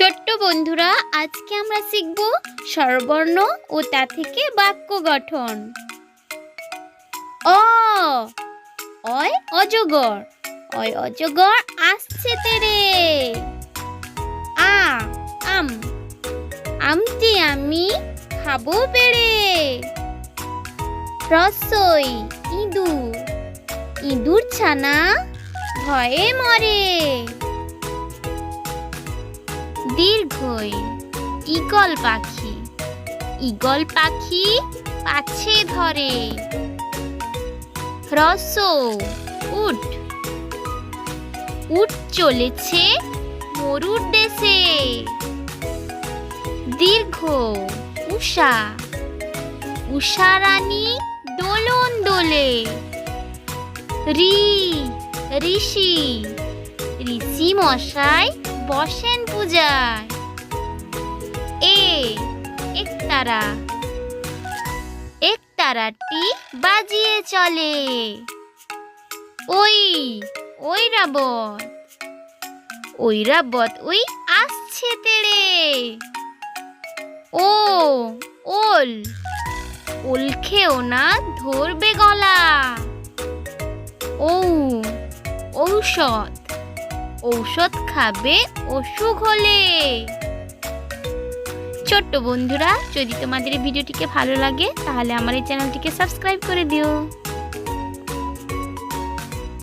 ছোট্ট বন্ধুরা, আজকে আমরা শিখব স্বরবর্ণ ও তা থেকে বাক্য গঠন। অয় অজগর অয় অজগর আসছে তেরে। আ, আম, আমটি আমি খাব পেড়ে রসই, ইঁদুর ইঁদুর ছানা ভয়ে মরে। দীর্ঘই ঈগল পাখি। ঈগল পাখি পাছে ধরে। রস উট উট চলেছে মরুর দেশে। দীর্ঘ, উষা। উষা রানী দোলন দোলে। রি, ঋষি। ঋষি মশাই বসেন পূজায়। একতারা একতারাটি বাজিয়ে চলে। ওই ওই রাবত। ওই রাবত ওই আসছে তেড়ে। ও, ওল ওল খেও না, ধরবে গলা। ও ঔষধ ঔষধ খাবে অসুখ হলে। ছোট্ট বন্ধুরা যদি তোমাদের ভিডিওটিকে ভালো লাগে তাহলে আমার এই চ্যানেলটিকে সাবস্ক্রাইব করে দিও।